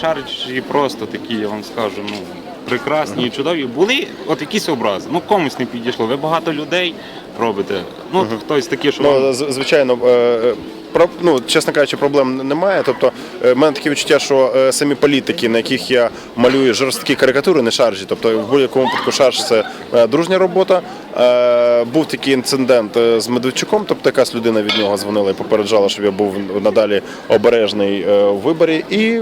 шаричі просто такі, я вам скажу, ну прекрасні і чудові. Були от якісь образи. Ну комусь не підійшло. Ви багато людей робите. Ну хтось такий, що вам Ну, з- звичайно, е, е, про, ну, чесно кажучи, проблем немає. Тобто, е, в мене таке відчуття, що е, самі політики, на яких я малюю жорсткі карикатури, не шаржі. Тобто, в будь-якому випадку шарж це е, дружня робота. Е, Був такий інцидент е, з Медведчуком, тобто якась людина від нього дзвонила і попереджала, щоб я був надалі обережний е, у виборі. І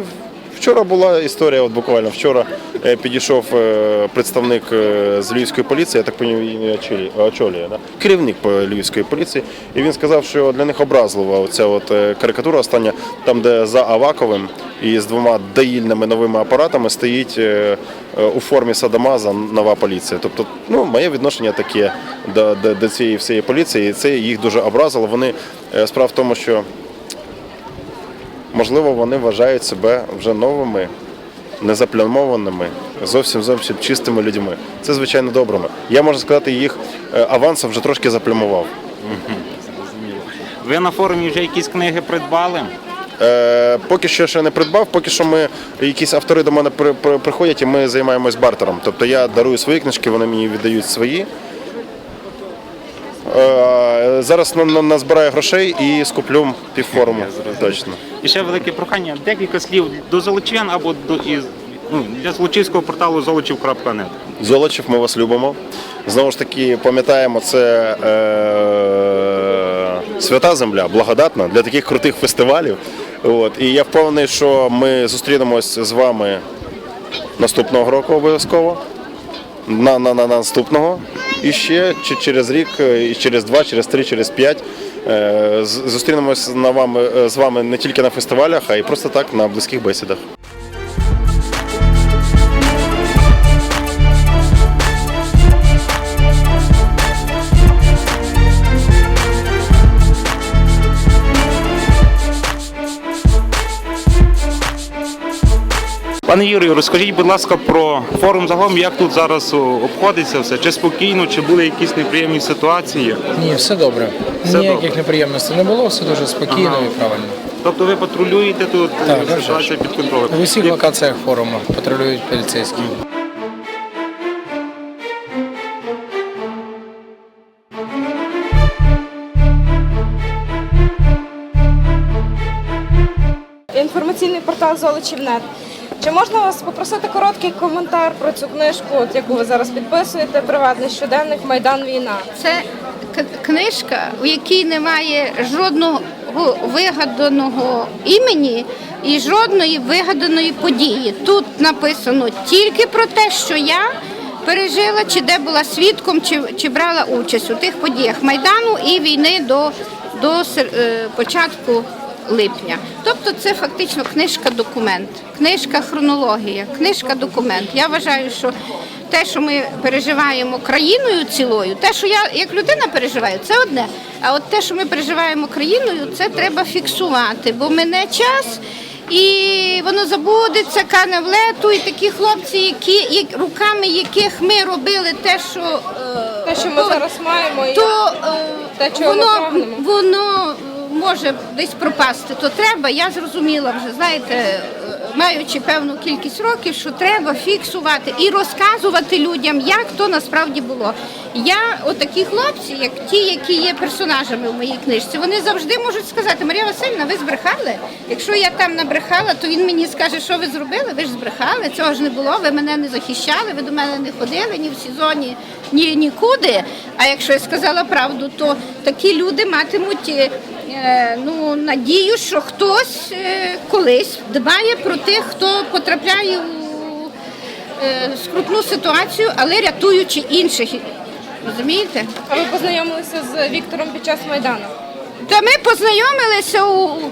Вчора була історія, от буквально вчора е, підійшов е, представник е, з львівської поліції, я так розумію, очолює, да? керівник львівської поліції, і він сказав, що для них образлива оця от карикатура остання, там, де за Аваковим і з двома доїльними новими апаратами стоїть у формі Садамаза нова поліція. Тобто, ну, моє відношення таке до, до, до цієї всієї поліції, і це їх дуже образило. Вони справа в тому, що Можливо, вони вважають себе вже новими, незаплямованими, зовсім зовсім чистими людьми. Це звичайно добрими. Я можу сказати, їх е, авансом вже трошки заплямував. Ви на форумі вже якісь книги придбали? Е, поки що ще не придбав, поки що ми якісь автори до мене при- при- приходять і ми займаємось бартером. Тобто я дарую свої книжки, вони мені віддають свої. Е, зараз на- на- назбираю грошей і скуплю півформу. Точно. І ще велике прохання, декілька слів до золочів'ян або до із ну, для золочівського порталу золочів.нет. Золочів, ми вас любимо. Знову ж таки, пам'ятаємо, це е, свята земля, благодатна для таких крутих фестивалів. От. І я впевнений, що ми зустрінемось з вами наступного року обов'язково. На, на, на наступного. І ще через рік, і через два, через три, через п'ять. Е, Зустрінемось на вами, е, з вами не тільки на фестивалях, а й просто так на близьких бесідах. Пане Юрію, розкажіть, будь ласка, про форум загалом, як тут зараз обходиться все? Чи спокійно, чи були якісь неприємні ситуації? Ні, все добре. Все Ніяких добре. неприємностей не було, все дуже спокійно Ага. і правильно. Тобто ви патрулюєте тут, Так, е, вже ситуація під контролем. В усіх І- локаціях форуму патрулюють поліцейські. Інформаційний портал Золочівнет. Чи можна вас попросити короткий коментар про цю книжку, от яку ви зараз підписуєте? Приватний щоденник Майдан Війна. Це книжка, у якій немає жодного вигаданого імені і жодної вигаданої події. Тут написано тільки про те, що я пережила, чи де була свідком, чи, чи брала участь у тих подіях Майдану і війни до, до е, початку липня. Тобто це фактично книжка-документ, книжка хронологія, книжка-документ. Я вважаю, що те, що ми переживаємо країною цілою, те, що я як людина переживаю, це одне. А от те, що ми переживаємо країною, це треба фіксувати, бо мене час. І воно забудеться, кане в лету, і такі хлопці, які як- руками яких ми робили те, що е, Те, що ми то- зараз маємо, то е, те, чого ми воно, прагнемо. воно е, може десь пропасти, то треба. Я зрозуміла вже, знаєте, е, маючи певну кількість років, що треба фіксувати і розказувати людям, як то насправді було. Я, отакі хлопці, як ті, які є персонажами в моїй книжці, вони завжди можуть сказати, Марія Васильівна, ви збрехали. Якщо я там набрехала, то він мені скаже, що ви зробили, ви ж збрехали, цього ж не було, ви мене не захищали, ви до мене не ходили ні в сезоні, ні нікуди. А якщо я сказала правду, то такі люди матимуть е, ну, надію, що хтось е, колись дбає про тих, хто потрапляє у е, скрутну ситуацію, але рятуючи інших. Розумієте? А ви познайомилися з Віктором під час Майдану? Та ми познайомилися,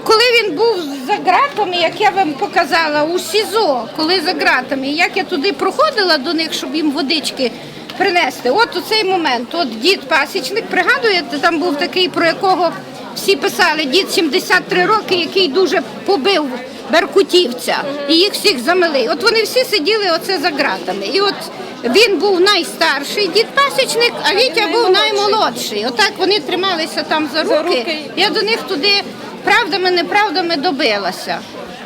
коли він був за ґратами, як я вам показала, у СІЗО, коли за ґратами. Як я туди проходила до них, щоб їм водички принести. От у цей момент, от дід пасічник, пригадуєте, там був такий, про якого всі писали, дід 73 роки, який дуже побив беркутівця, і їх всіх замели. От вони всі сиділи оце за ґратами. І от він був найстарший дід пасічник, а Вітя був наймолодший. Отак вони трималися там за руки. Я до них туди правдами, неправдами добилася.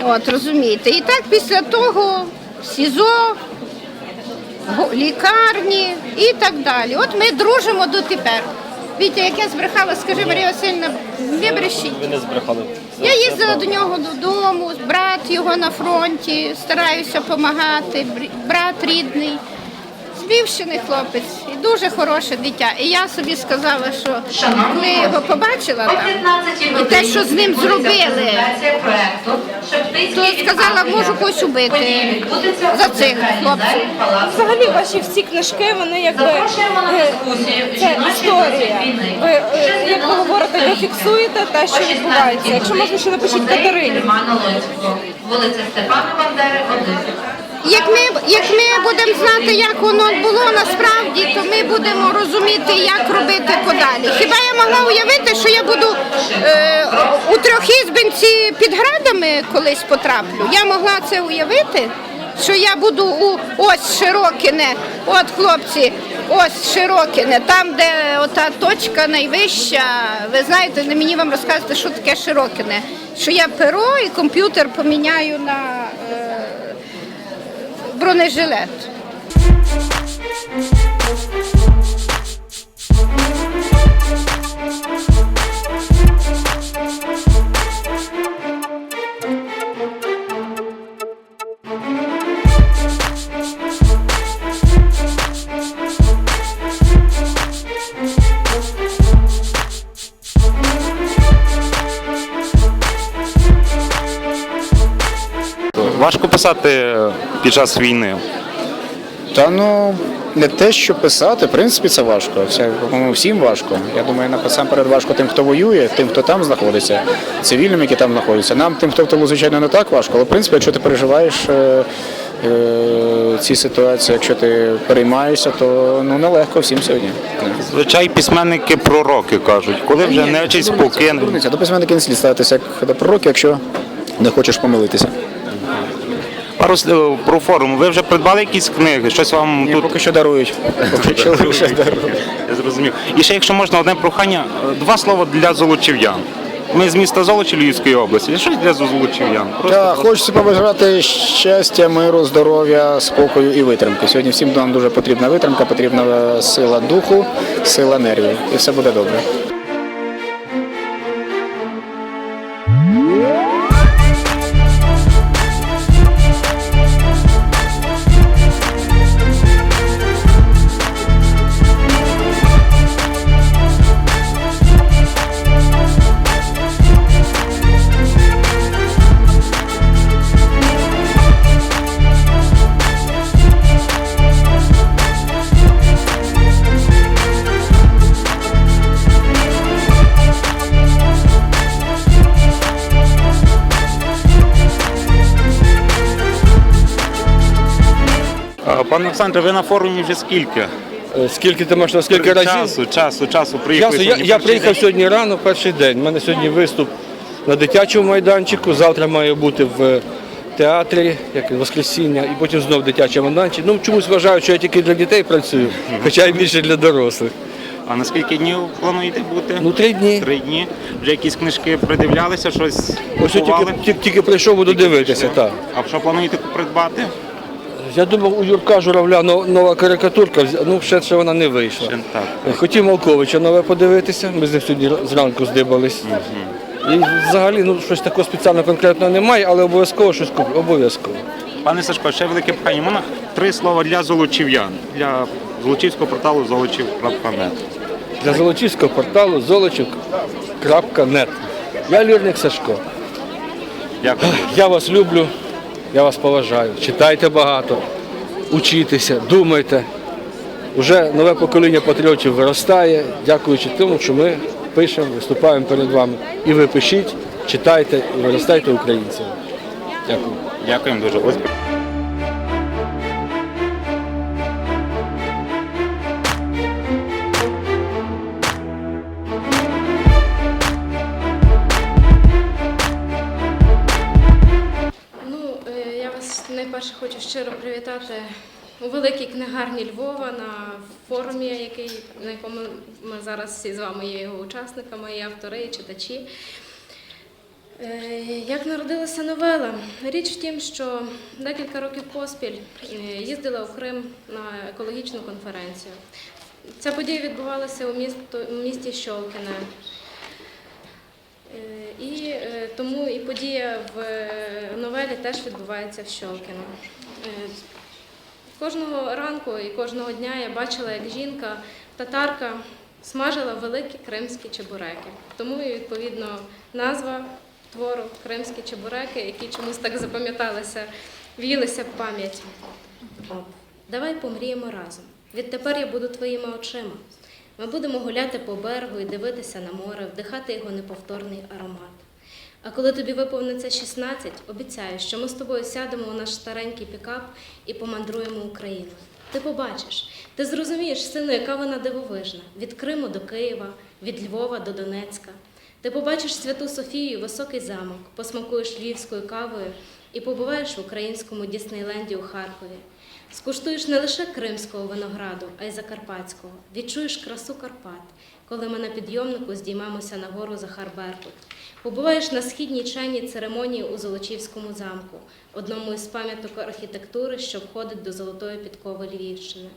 От, розумієте. І так після того СІЗО, лікарні і так далі. От ми дружимо дотепер. Вітя, як я збрехала, скажи Марія Васильівна, не брешіть. Ви не збрехали. Я їздила до нього додому, брат його на фронті, стараюся допомагати, брат рідний. збівщений хлопець дуже хороше дитя. І я собі сказала, що коли його побачила там, і те, що з ним зробили, то сказала, можу когось убити за цих хлопців. Взагалі ваші всі книжки, вони якби е, це історія. Ви е, як ви говорите, ви фіксуєте те, що відбувається. Якщо можна, ще напишіть Катерині. Вулиця Степана Бандери, 1. Як ми, як ми будемо знати, як воно було насправді, то ми будемо розуміти, як робити подалі. Хіба я могла уявити, що я буду е, у трьохізбинці під градами колись потраплю? Я могла це уявити, що я буду у ось Широкине, от хлопці, ось Широкине, там, де ота точка найвища. Ви знаєте, не мені вам розказати, що таке Широкине. Що я перо і комп'ютер поміняю на. Е, бронежилет. писати під час війни. Та ну не те, що писати, в принципі, це важко. Це всім важко. Я думаю, насамперед важко тим, хто воює, тим, хто там знаходиться, цивільним, які там знаходяться. Нам, тим, хто в тилу, звичайно, не так важко. Але в принципі, якщо ти переживаєш е, е, ці ситуації, якщо ти переймаєшся, то ну нелегко всім сьогодні. Звичай письменники пророки кажуть, коли вже нечість покине. Дурниця, до письменника не слід ставитися як до пророк, якщо не хочеш помилитися. Пару слів про форум. Ви вже придбали якісь книги? Щось вам Ні, тут поки що дарують. Поки що лише дарують. я зрозумів. І ще, якщо можна, одне прохання, два слова для золочів'ян. Ми з міста Золочі Львівської області. Щось для золочів'ян. Просто Так, хочеться побажати щастя, миру, здоров'я, спокою і витримки. Сьогодні всім нам дуже потрібна витримка, потрібна сила духу, сила нервів. І все буде добре. Пане Олександре, ви на форумі вже скільки? Е, Скільки ти можеш, скільки разів? Часу, часу, часу приїхали. Часу. Я, я приїхав день. сьогодні рано, перший день. У мене сьогодні виступ на дитячому майданчику. Завтра має бути в театрі, як і воскресіння, і потім знов дитячий майданчик. Ну чомусь вважаю, що я тільки для дітей працюю, хоча й більше для дорослих. А на скільки днів плануєте бути? Ну три дні. Три дні. Вже якісь книжки придивлялися, щось Ось тільки, тільки, тільки прийшов, буду дивитися. Так. А що плануєте придбати? Я думав, у Юрка Журавля нова карикатурка, ну ще ще вона не вийшла. Ще так. Хотів Малковича нове подивитися, ми з ним сьогодні зранку здибались. І взагалі ну, щось такого спеціально конкретного немає, але обов'язково щось куплю. Обов'язково. Пане Сашко, ще велике прохання. Можна три слова для золочів'ян, для золочівського порталу золочів.нет. Для Золочівського порталу золочів.нет. Я Лірник Сашко. Дякую. Я вас люблю, я вас поважаю. Читайте багато, учітеся, думайте. Уже нове покоління патріотів виростає, дякуючи тому, що ми пишемо, виступаємо перед вами. І ви пишіть, читайте і виростайте українцями. Дякую. Дякуємо дуже. Хочу щиро привітати у великій книгарні Львова на форумі, який, на якому ми зараз всі з вами є його учасниками, і автори, і читачі. Е, Як народилася новела? Річ в тім, що декілька років поспіль е, їздила у Крим на екологічну конференцію. Ця подія відбувалася у, місті Щолкіне. Е, І е, тому і подія в е, новелі теж відбувається в Щолкіно. Кожного ранку і кожного дня я бачила, як жінка, татарка, смажила великі кримські чебуреки. Тому і відповідно назва твору Кримські чебуреки, які чомусь так запам'яталися, в'їлися в пам'ять. Давай помріємо разом. Відтепер я буду твоїми очима. Ми будемо гуляти по берегу і дивитися на море, вдихати його неповторний аромат. А коли тобі виповниться 16, обіцяю, що ми з тобою сядемо у наш старенький пікап і помандруємо Україною. Ти побачиш, ти зрозумієш, сину, яка вона дивовижна від Криму до Києва, від Львова до Донецька. Ти побачиш Святу Софію, високий замок, посмакуєш львівською кавою і побуваєш в українському Діснейленді у Харкові. Скуштуєш не лише кримського винограду, а й закарпатського. Відчуєш красу Карпат, коли ми на підйомнику здіймемося на гору Захар Беркут. Побуваєш на східній чайній церемонії у Золочівському замку, одному із пам'яток архітектури, що входить до Золотої підкови Львівщини.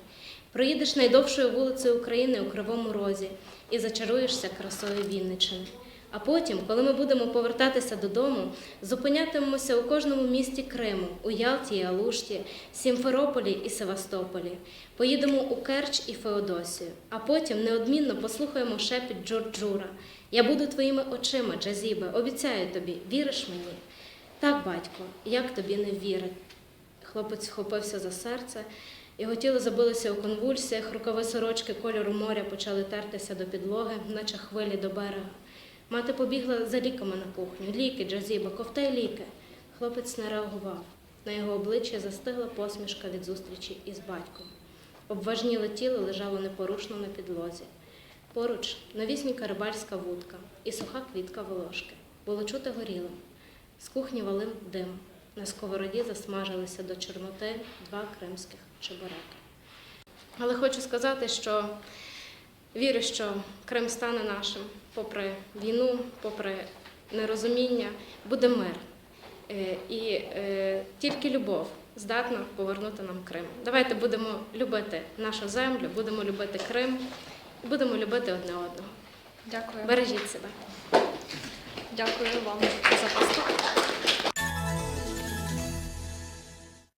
Проїдеш найдовшою вулицею України у Кривому Розі і зачаруєшся красою Вінничини. А потім, коли ми будемо повертатися додому, зупинятимемося у кожному місті Криму, у Ялті і Алушті, Сімферополі і Севастополі. Поїдемо у Керч і Феодосію, а потім неодмінно послухаємо шепіт Джорджура. Я буду твоїми очима, Джазібе, обіцяю тобі, віриш мені? Так, батько, як тобі не вірить? Хлопець схопився за серце, його тіло забилося у конвульсіях, рукави сорочки кольору моря почали тертися до підлоги, наче хвилі до берега. Мати побігла за ліками на кухню. Ліки, Джазіба, ковтай ліки. Хлопець не реагував. На його обличчі застигла посмішка від зустрічі із батьком. Обважніле тіло лежало непорушно на підлозі. Поруч новісінька рибальська вудка і суха квітка волошки. Було чути горіло. З кухні валив дим. На сковороді засмажилися до чорноти два кримських чебуреки. Але хочу сказати, що вірю, що Крим стане нашим, попри війну, попри нерозуміння, буде мир. Е, І е, тільки любов здатна повернути нам Крим. Давайте будемо любити нашу землю, будемо любити Крим і будемо любити одне одного. Дякую. Бережіть себе. Дякую вам за поступ.